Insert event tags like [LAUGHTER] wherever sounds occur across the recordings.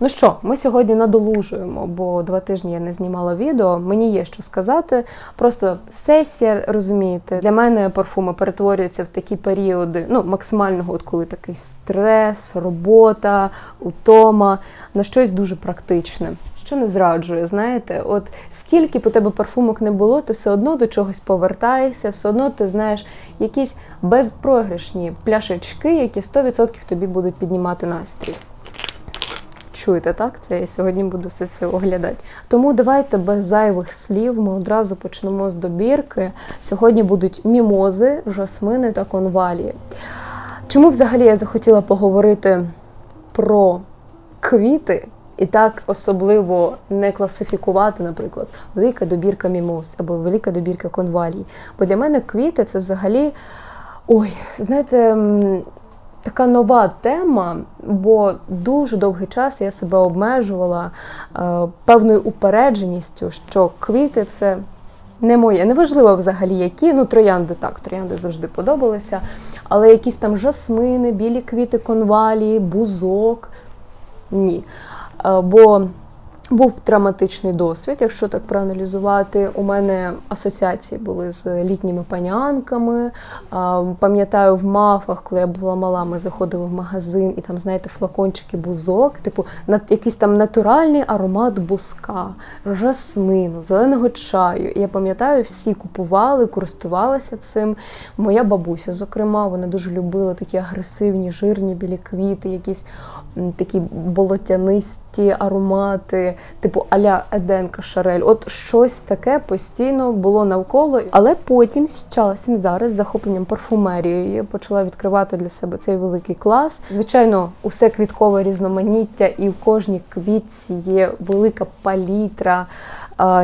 Ну що, ми сьогодні надолужуємо, бо два тижні я не знімала відео. Мені є що сказати. Просто сесія, розумієте, для мене парфуми перетворюються в такі періоди, ну максимального, от коли такий стрес, робота, утома, на щось дуже практичне. Що не зраджує, знаєте, от скільки у тебе парфумок не було, ти все одно до чогось повертаєшся, все одно ти знаєш якісь безпрограшні пляшечки, які 100% тобі будуть піднімати настрій. Чуєте, так? Це я сьогодні буду все це оглядати. Тому давайте без зайвих слів ми одразу почнемо з добірки. Сьогодні будуть мімози, жасмини та конвалії. Чому взагалі я захотіла поговорити про квіти? І так особливо не класифікувати, наприклад, велика добірка мімоз або велика добірка конвалій. Бо для мене квіти це взагалі, ой, знаєте, така нова тема, бо дуже довгий час я себе обмежувала е, певною упередженістю, що квіти це не моє. Неважливо взагалі які. Ну, троянди так, троянди завжди подобалися. Але якісь там жасмини, білі квіти, конвалії, бузок. Ні. Е, Бо був травматичний досвід, якщо так проаналізувати. У мене асоціації були з літніми панянками. Пам'ятаю, в мафах, коли я була мала, ми заходили в магазин і там, знаєте, флакончики бузок, типу якийсь там натуральний аромат буска, жасмину, зеленого чаю. І я пам'ятаю, всі купували, користувалися цим. Моя бабуся, зокрема, вона дуже любила такі агресивні, жирні білі квіти, якісь такі болотянисті аромати, типу аля Еденка Шарель. От щось таке постійно було навколо. Але потім з часом зараз з захопленням парфумерією почала відкривати для себе цей великий клас. Звичайно, усе квіткове різноманіття, і в кожній квітці є велика палітра.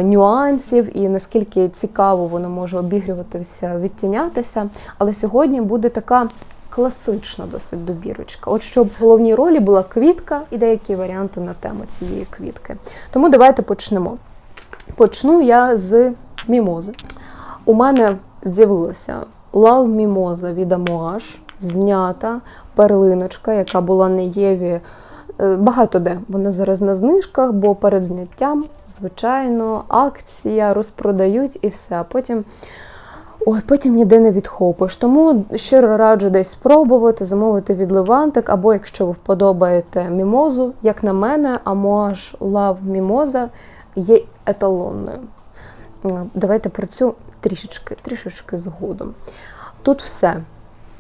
Нюансів і наскільки цікаво воно може обігрюватися, відтінятися. Але сьогодні буде така класична досить добірочка. От щоб в головній ролі була квітка і деякі варіанти на тему цієї квітки. Тому давайте почнемо. Почну я з мімози. У мене з'явилася Love Мімоза від Amouage, знята перлиночка, яка була на Єві. е, Багато де вона зараз на знижках, бо перед зняттям, звичайно, акція розпродають і все. А потім Ой, потім ніде не відхопиш. Тому щиро раджу десь спробувати, замовити від Левантик, або якщо ви вподобаєте мімозу, як на мене, Amouage Love Мімоза є еталонною. Е, Давайте про цю трішечки, трішечки згодом. Тут все.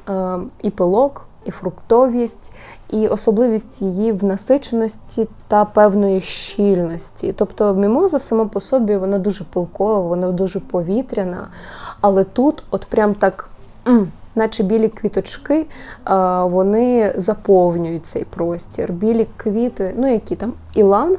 Е, І пилок, і фруктовість, і особливість її в насиченості та певної щільності. Тобто мімоза сама по собі вона дуже пилкова, вона дуже повітряна. Але тут, от прям так, наче білі квіточки, вони заповнюють цей простір. Білі квіти, ну які там, іланг.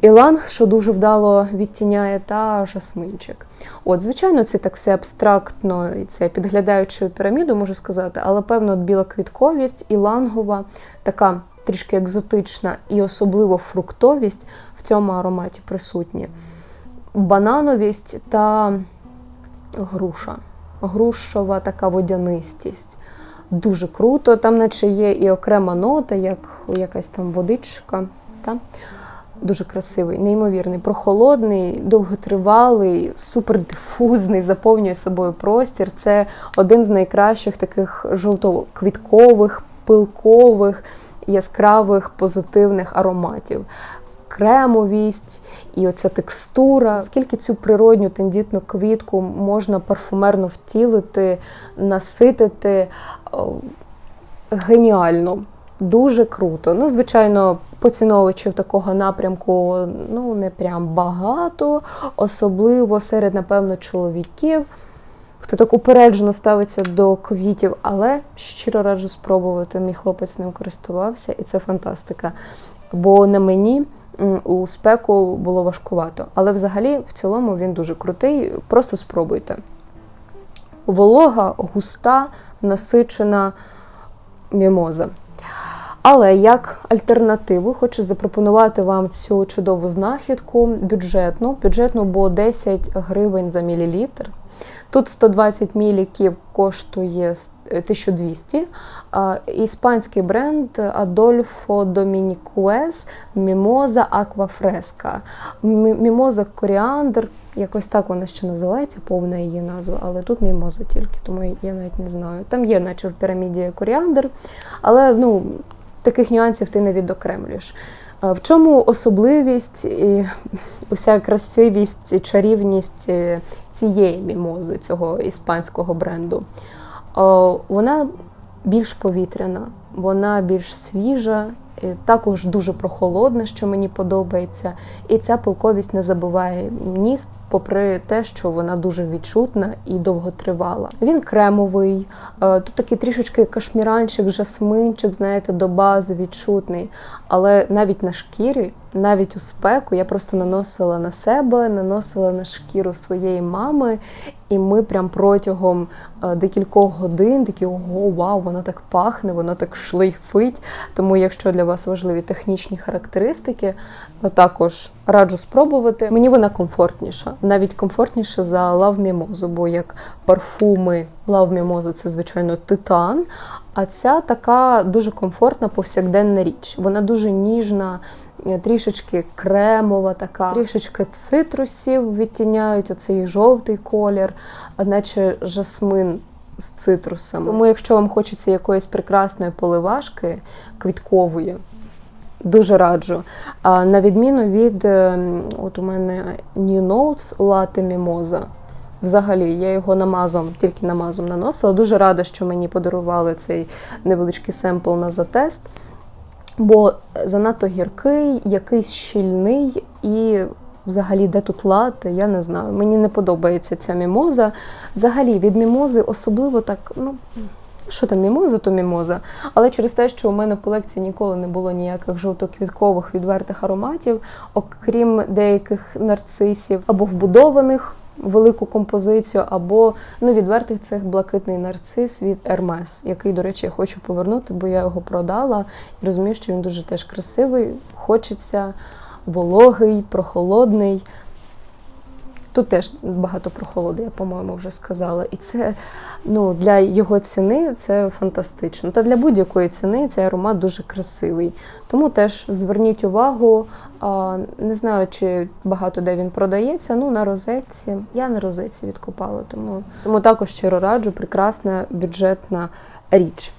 Іланг, що дуже вдало відтіняє, та жасминчик. От, звичайно, це так все абстрактно, і це підглядаючи піраміду, можу сказати, але певно біла квітковість, ілангова, така трішки екзотична і особливо фруктовість в цьому ароматі присутні. Банановість та груша. Грушова така водянистість. Дуже круто. Там, наче є і окрема нота, як якась там водичка. Та? Дуже красивий, неймовірний, прохолодний, довготривалий, супердифузний, заповнює собою простір. Це один з найкращих таких жовтоквіткових, пилкових, яскравих, позитивних ароматів. Кремовість і оця текстура. Скільки цю природню тендітну квітку можна парфумерно втілити, наситити геніально. Дуже круто. Ну, звичайно, поціновувачів такого напрямку ну, не прям багато, особливо серед, напевно, чоловіків, хто так упереджено ставиться до квітів, але щиро раджу спробувати. Мій хлопець ним користувався, і це фантастика. Бо на мені у спеку було важкувато. Але взагалі, в цілому, він дуже крутий. Просто спробуйте. Волога, густа, насичена мімоза. Але як альтернативу хочу запропонувати вам цю чудову знахідку бюджетну. Бюджетну, бо 10 гривень за мілілітр. Тут 120 міліків коштує е, 1200. Іспанський бренд Dominicues Mimosa Aqua Fresca. Мімоза коріандр, якось так вона ще називається, повна її назва, але тут мімоза тільки, тому я навіть не знаю. Там є, наче в піраміді коріандр, але ну, таких нюансів ти не відокремлюєш. В чому особливість і [LAUGHS] уся красивість і чарівність е, цієї мімози, цього іспанського бренду? О, Вона більш повітряна, вона більш свіжа, також дуже прохолодна, що мені подобається. І ця пилковість не забуває ніс, попри те, що вона дуже відчутна і довготривала. Він кремовий, е, тут такий трішечки кашміранчик, жасминчик, знаєте, до бази відчутний. Але навіть на шкірі, навіть у спеку, я просто наносила на себе, наносила на шкіру своєї мами, і ми прям протягом е, декількох годин такі ого, вау, воно так пахне, воно так шлейфить. Тому, якщо для вас важливі технічні характеристики, також раджу спробувати. Мені вона комфортніша, навіть комфортніше за Love Mimosa, бо як парфуми Love Mimosa це звичайно титан. А ця така дуже комфортна повсякденна річ. Вона дуже ніжна, е, трішечки кремова, така, трішечки цитрусів відтіняють оцей жовтий колір, наче жасмин з цитрусами. Тому, якщо вам хочеться якоїсь прекрасної поливашки квіткової, Дуже раджу. А на відміну від е, от у мене New Notes Latte Mimosa. Взагалі, я його намазом, тільки намазом наносила. Дуже рада, що мені подарували цей невеличкий семпл на затест, бо занадто гіркий, якийсь щільний і. Взагалі, де тут лати, я не знаю. Мені не подобається ця мімоза. Взагалі, від мімози особливо так, ну що там, мімоза, то мімоза. Але через те, що у мене в колекції ніколи не було ніяких жовтоквіткових відвертих ароматів, окрім деяких нарцисів або вбудованих велику композицію, або ну, відвертих цих блакитний нарцис від Hermes, який, до речі, я хочу повернути, бо я його продала і розумію, що він дуже теж красивий, хочеться вологий, прохолодний. Тут теж багато прохолоди, я, по-моєму, вже сказала. І це ну, для його ціни це фантастично. Та для будь-якої ціни цей аромат дуже красивий. Тому теж зверніть увагу. Не знаю, чи багато де він продається. Ну, на розетці. Я на розетці відкупала, тому, тому також щиро раджу, прекрасна бюджетна річ.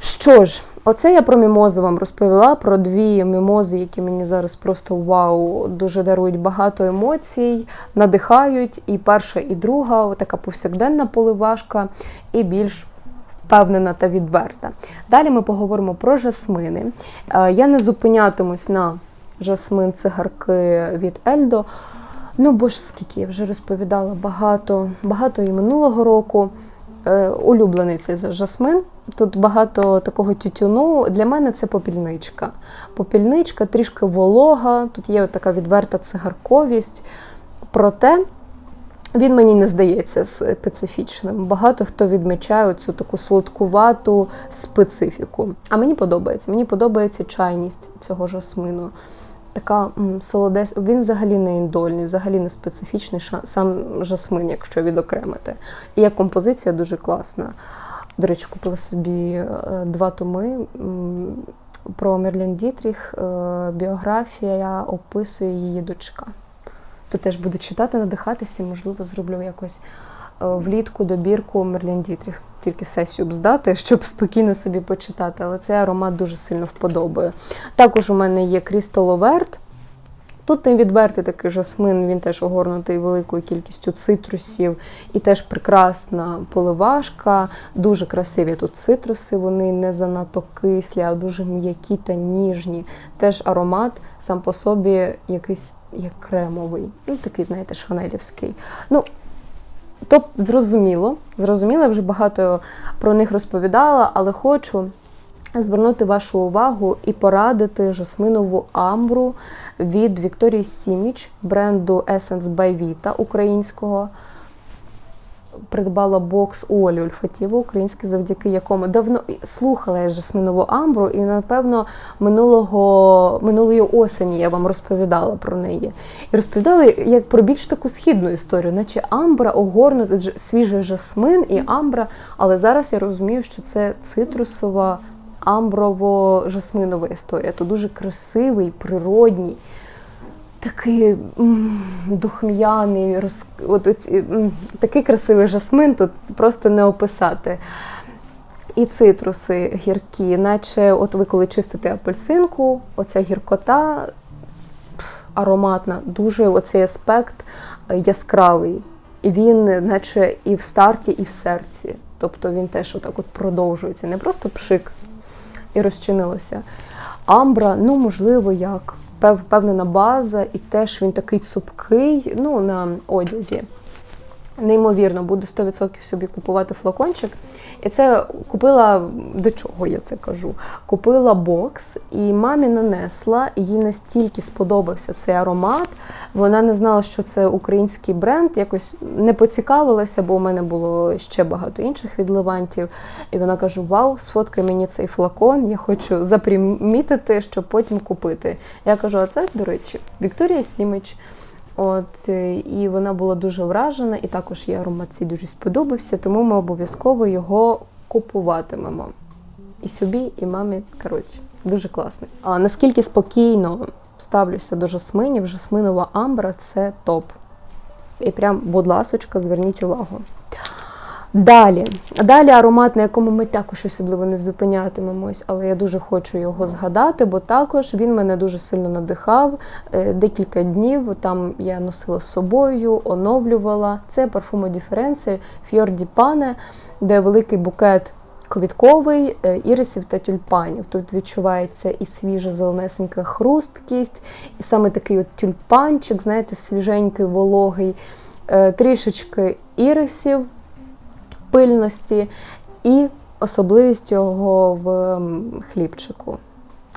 Що ж, оце я про мімози вам розповіла, про дві мімози, які мені зараз просто вау, дуже дарують багато емоцій, надихають. І перша, і друга, така повсякденна поливашка, і більш впевнена та відверта. Далі ми поговоримо про жасмини. Е, Я не зупинятимусь на жасмин цигарки від Ельдо. Ну, бо ж скільки я вже розповідала багато, багато і минулого року. Е, улюблений цей жасмин. Тут багато такого тютюну. Для мене це попільничка. Попільничка трішки волога, тут є така відверта цигарковість. Проте він мені не здається специфічним. Багато хто відмічає цю таку солодкувату специфіку. А мені подобається. Мені подобається чайність цього жасмину. Така солодес. Він взагалі не індольний, взагалі не специфічний сам жасмин, якщо відокремити. І як композиція дуже класна. До речі, купила собі е, два томи про Мерлін Дітріх. Е, Біографія описує її дочка. То теж буду читати, надихатися, можливо, зроблю якось влітку добірку Мерлін Дітріх. Тільки сесію б здати, щоб спокійно собі почитати, але цей аромат дуже сильно вподобає. Також у мене є Overt. Тут не відвертий такий жасмин, він теж огорнутий великою кількістю цитрусів і теж прекрасна поливашка. Дуже красиві тут цитруси, вони не занадто кислі, а дуже м'які та ніжні. Теж аромат сам по собі якийсь як кремовий. Ну, такий, знаєте, шанелівський. Ну, то зрозуміло, зрозуміло, я вже багато про них розповідала, але хочу звернути вашу увагу і порадити жасминову амбру від Вікторії Сіміч бренду Essence by Vita українського. Придбала бокс Олі Ольфатіво українське, завдяки якому давно слухала я жасминову амбру, і напевно минулого минулої осені я вам розповідала про неї. І розповідала як про більш таку східну історію, наче амбра огорнута свіжий жасмин і амбра. Але зараз я розумію, що це цитрусова амброво-жасминова історія. То дуже красивий, природній. Такий духм'яний, роз... от, оці, такий красивий жасмин тут просто не описати. І цитруси гіркі, наче от ви коли чистите апельсинку, оця гіркота ароматна, дуже оцей аспект е, яскравий. І він, наче і в старті, і в серці. Тобто він теж отак от продовжується. Не просто пшик і розчинилося. Амбра, ну можливо, як пев- база, і теж він такий цупкий, ну на одязі. Неймовірно, буду 100% собі купувати флакончик. І це купила до чого я це кажу? Купила бокс, і мамі нанесла, і їй настільки сподобався цей аромат. Вона не знала, що це український бренд, якось не поцікавилася, бо у мене було ще багато інших відливантів. І вона каже: Вау, сфоткай мені цей флакон, я хочу запримітити, щоб потім купити. Я кажу: а це, до речі, Вікторія Сімич. От е, і вона була дуже вражена, і також їй аромат цей дуже сподобався, тому ми обов'язково його купуватимемо. І собі, і мамі. Коротше, дуже класний. А наскільки спокійно ставлюся до жасминів, жасминова амбра це топ. І прям, будь ласочка, зверніть увагу. Далі, далі аромат, на якому ми також особливо не зупинятимемось, але я дуже хочу його згадати, бо також він мене дуже сильно надихав. Е, Декілька днів там я носила з собою, оновлювала. Це парфуми Діференції di Pane, де великий букет квітковий, е, ірисів та тюльпанів. Тут відчувається і свіжа зеленесенька хрусткість, і саме такий от тюльпанчик, знаєте, свіженький, вологий, е, трішечки ірисів пильності і особливість його в хлібчику.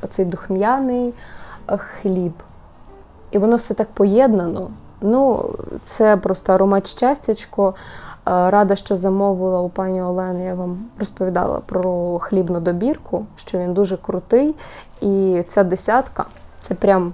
Оцей духм'яний е, хліб. І воно все так поєднано. Ну, це просто аромат щастячко. Е, Рада, що замовила у пані Олени, я вам розповідала про хлібну добірку, що він дуже крутий. І ця десятка це прям.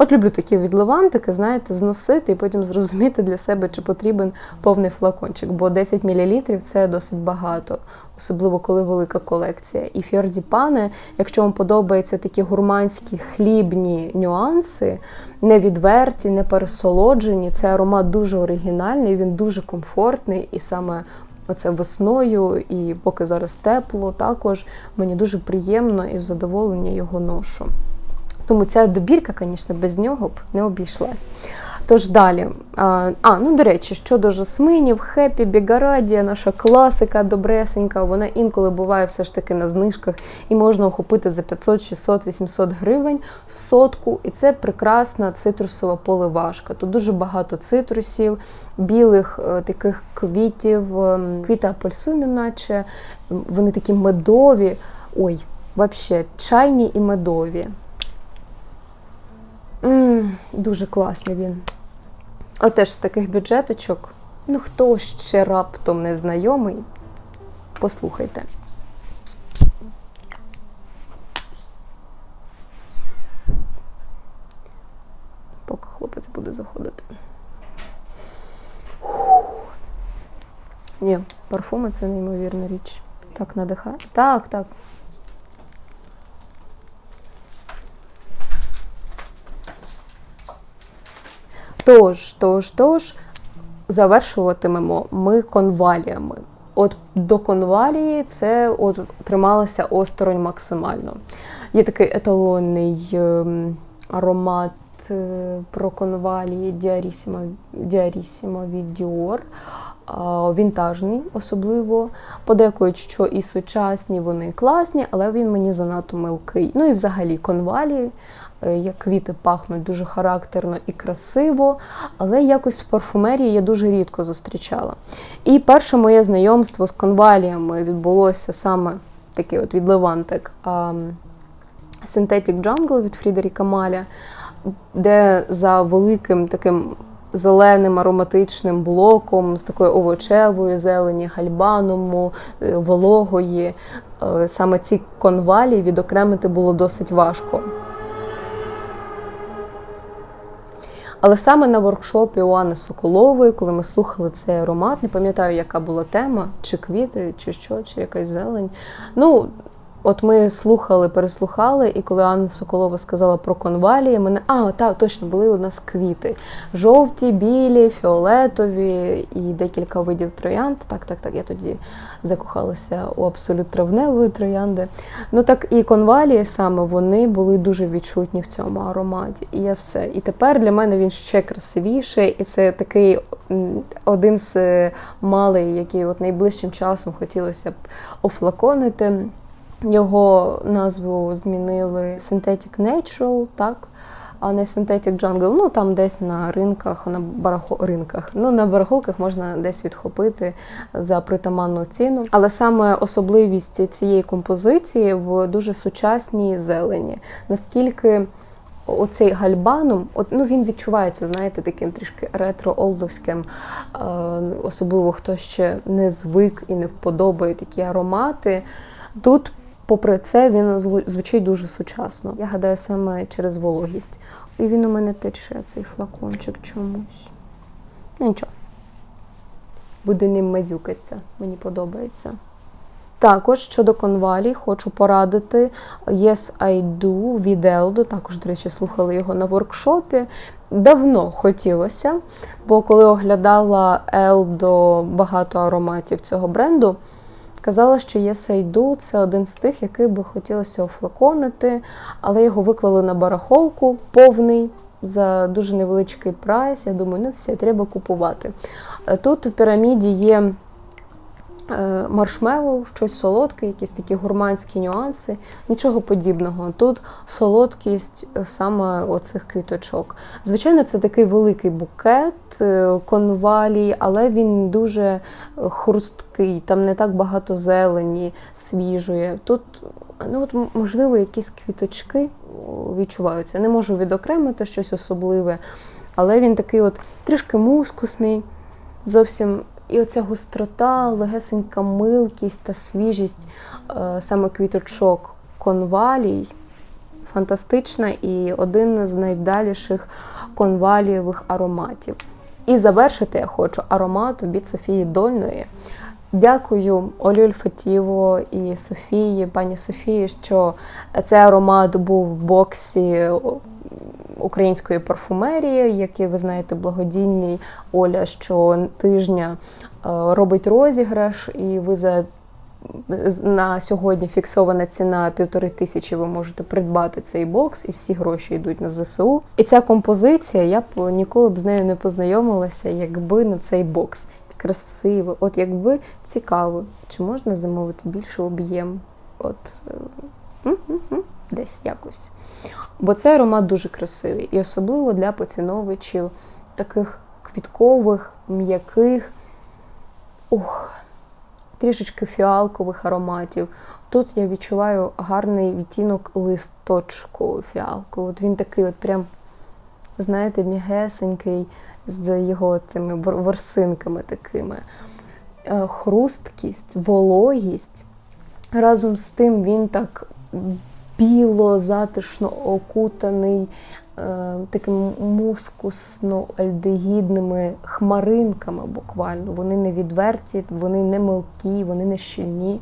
От люблю такі відливантики, знаєте, зносити і потім зрозуміти для себе, чи потрібен повний флакончик, бо 10 мл це досить багато, особливо коли велика колекція. І Фьорді Пане, якщо вам подобаються такі гурманські хлібні нюанси, не відверті, не пересолоджені, це аромат дуже оригінальний, він дуже комфортний і саме. Оце весною, і поки зараз тепло, також мені дуже приємно і задоволення його ношу. Тому ця добірка, звісно, без нього б не обійшлась. Тож далі. А, ну до речі, щодо жасминів, Хеппі, Бігарадія, наша класика добресенька, вона інколи буває все ж таки на знижках і можна охопити за 500, 600, 800 гривень сотку. І це прекрасна цитрусова поливашка. Тут дуже багато цитрусів, білих е, таких квітів, ем, квіти апельсину, наче вони такі медові. Ой, взагалі, чайні і медові. М, дуже класний він. Отеж з таких бюджеточок. Ну, хто ще раптом не знайомий, послухайте. Поки хлопець буде заходити. Ні, парфуми це неймовірна річ. Так надихає. Так, так. Тож, тож, тож, завершуватимемо ми конваліями. От до конвалії це от трималося осторонь максимально. Є такий еталонний ем, аромат е, про конвалії Діарісіма від Dior. Вінтажний, особливо. Подекують, що і сучасні вони класні, але він мені занадто милкий. Ну і взагалі конвалії, е, як квіти пахнуть дуже характерно і красиво, але якось в парфумерії я дуже рідко зустрічала. І перше моє знайомство з конваліями відбулося саме такий от від Левантик Synthetic Jungle від Фрідеріка Маля, де за великим таким зеленим ароматичним блоком з такою овочевою зелені, гальбаному, е, вологої. Е, Саме ці конвалі відокремити було досить важко. Але саме на воркшопі у Анни Соколової, коли ми слухали цей аромат, не пам'ятаю, яка була тема, чи квіти, чи що, чи якась зелень. Ну, от ми слухали, переслухали, і коли Анна Соколова сказала про конвалії, мене а, так, точно були у нас квіти: жовті, білі, фіолетові і декілька видів троянд. Так, так, так. Я тоді закохалася у абсолют травневої троянди. Ну так і конвалії саме вони були дуже відчутні в цьому ароматі. І я все. І тепер для мене він ще красивіший, і це такий один з е, малий, який от найближчим часом хотілося б офлаконити. Його назву змінили Synthetic Natural, так? А не Synthetic Jungle. Ну там десь на ринках, на барахо... ринках. Ну на барахолках можна десь відхопити за притаманну ціну. Але саме особливість цієї композиції в дуже сучасній зелені. Наскільки оцей гальбанум, от, ну він відчувається, знаєте, таким трішки ретро-олдовським, е, особливо хто ще не звик і не вподобає такі аромати. Тут, попри це, він звучить дуже сучасно. Я гадаю, саме через вологість. І він у мене тече, цей флакончик чомусь. Ну нічого. Буду ним мазюкатися, мені подобається. Також щодо конвалій, хочу порадити Yes I Do від Eldo. Також, до речі, слухали його на воркшопі. Давно хотілося, бо коли оглядала Eldo багато ароматів цього бренду, казала, що є сейду – це один з тих, який би хотілося офлаконити, але його виклали на барахолку повний за дуже невеличкий прайс. Я думаю, ну все, треба купувати. Е, Тут у піраміді є маршмеллоу, щось солодке, якісь такі гурманські нюанси. Нічого подібного. Тут солодкість е, саме оцих квіточок. Звичайно, це такий великий букет е, конвалій, але він дуже е, хрусткий, там не так багато зелені, свіжої. Тут, ну от, можливо, якісь квіточки відчуваються. Не можу відокремити щось особливе, але він такий от трішки мускусний, зовсім. І оця гострота, легесенька милкість та свіжість е, саме квіточок конвалій фантастична і один з найвдаліших конвалієвих ароматів. І завершити я хочу ароматом від Софії Дольної. Дякую Олі Ольфатіво і Софії, пані Софії, що цей аромат був в боксі української парфумерії, який, ви знаєте, благодійний Оля щотижня е, робить розіграш, і ви за на сьогодні фіксована ціна півтори тисячі. Ви можете придбати цей бокс, і всі гроші йдуть на ЗСУ. І ця композиція я б ніколи б з нею не познайомилася, якби не цей бокс. Красиво, от якби цікаво, чи можна замовити більший об'єм? От е, десь якось. Бо цей аромат дуже красивий, і особливо для поціновувачів таких квіткових, м'яких, ух, трішечки фіалкових ароматів. Тут я відчуваю гарний відтінок листочку фіалку. От він такий, от прям, знаєте, м'ягесенький, з його тими вор- ворсинками такими. Е, Хрусткість, вологість. Разом з тим він так біло, затишно окутаний е, мускусно-альдегідними хмаринками буквально. Вони не відверті, вони не мелкі, вони не щільні.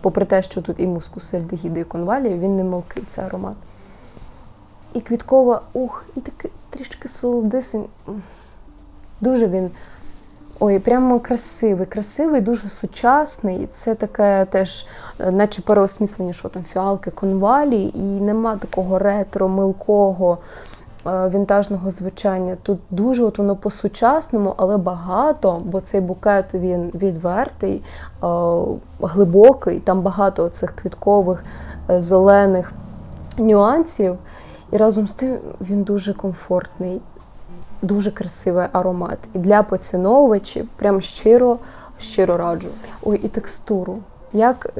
Попри те, що тут і мускус, альдегіди, і конвалії, він не мелкий, це аромат. І квіткова, ух, і такий трішки солодисень. Дуже він. Ой, прямо красивий, красивий, дуже сучасний. Це таке теж, е, наче переосміслення, що там фіалки, конвалі, і нема такого ретро, милкого, е, вінтажного звучання. Тут дуже от воно по-сучасному, але багато, бо цей букет він відвертий, е, глибокий, там багато цих квіткових, зелених нюансів. І разом з тим він дуже комфортний, дуже красивий аромат. І для поціновувачів прям щиро, щиро раджу. Ой, і текстуру. Як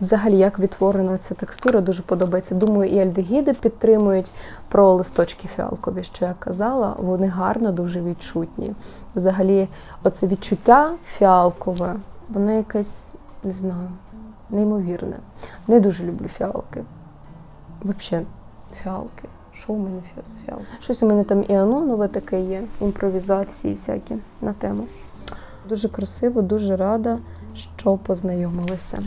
взагалі як відтворена ця текстура, дуже подобається. Думаю, і альдегіди підтримують про листочки фіалкові, що я казала, вони гарно дуже відчутні. Взагалі, оце відчуття фіалкове, воно якесь, не знаю, неймовірне. Не дуже люблю фіалки. Взагалі, фіалки. Що у мене фі- з? Щось у мене там і анонове таке є, імпровізації всякі на тему. Дуже красиво, дуже рада, що познайомилися.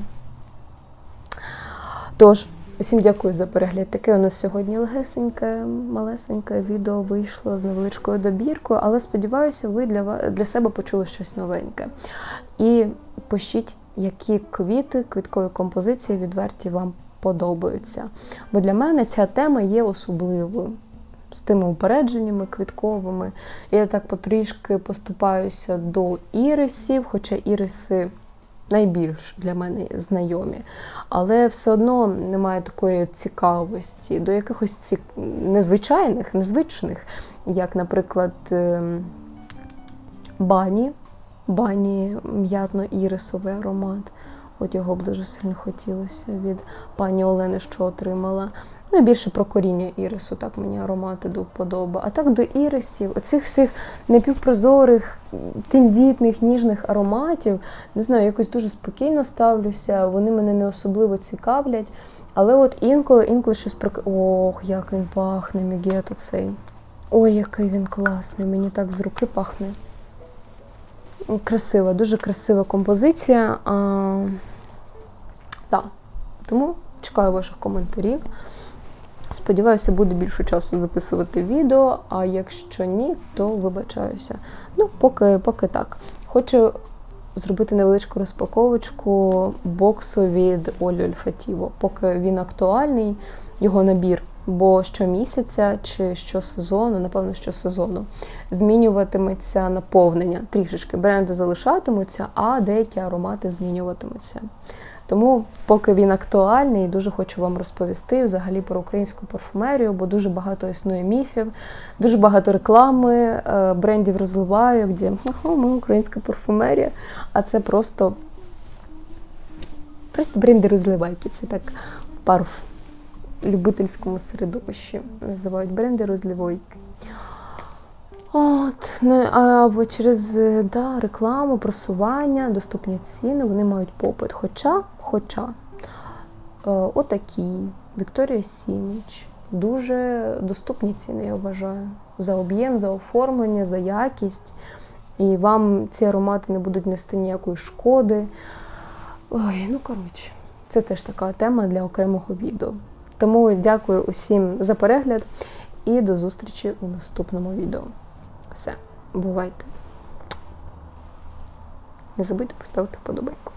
Тож, усім дякую за перегляд. Таке у нас сьогодні легесеньке, малесеньке відео вийшло з невеличкою добіркою, але сподіваюся, ви для, для себе почули щось новеньке. І пишіть, які квіти, квіткові композиції відверті вам подобаються. Бо для мене ця тема є особливою. З тими упередженнями квітковими. Я так потрішки поступаюся до ірисів, хоча іриси найбільш для мене знайомі. Але все одно немає такої цікавості до якихось ці... незвичайних, незвичних, як, наприклад, ем, бані, бані м'ятно-ірисовий аромат. От його б дуже сильно хотілося від пані Олени, що отримала. Ну, більше про коріння ірису, так мені аромати до вподоби. А так до ірисів, оцих всіх напівпрозорих, тендітних, ніжних ароматів, не знаю, якось дуже спокійно ставлюся, вони мене не особливо цікавлять. Але от інколи, інколи щось прик... Ох, як він пахне, мігет оцей. Ой, який він класний, мені так з руки пахне. Красива, дуже красива композиція. А, так. Тому чекаю ваших коментарів. Сподіваюся, буде більше часу записувати відео, а якщо ні, то вибачаюся. Ну, поки, поки так. Хочу зробити невеличку розпаковочку боксу від Олі Ольфатіво, поки він актуальний, його набір. Бо щомісяця чи щосезону, напевно, щосезону, змінюватиметься наповнення. Трішечки бренди залишатимуться, а деякі аромати змінюватимуться. Тому, поки він актуальний, дуже хочу вам розповісти взагалі про українську парфумерію, бо дуже багато існує міфів, дуже багато реклами е, брендів розливаю, де «Ага, ми українська парфумерія, а це просто, просто бренди розливайки. Це так парф любительському середовищі називають бренди розливойки. От, не, а бо через да, рекламу, просування, доступні ціни, вони мають попит. Хоча, хоча, е, отакі, Вікторія Сіміч, дуже доступні ціни, я вважаю. За об'єм, за оформлення, за якість. І вам ці аромати не будуть нести ніякої шкоди. Ой, ну коротше, це теж така тема для окремого відео. Тому дякую усім за перегляд і до зустрічі у наступному відео. Все, бувайте. Не забудьте поставити подобайку.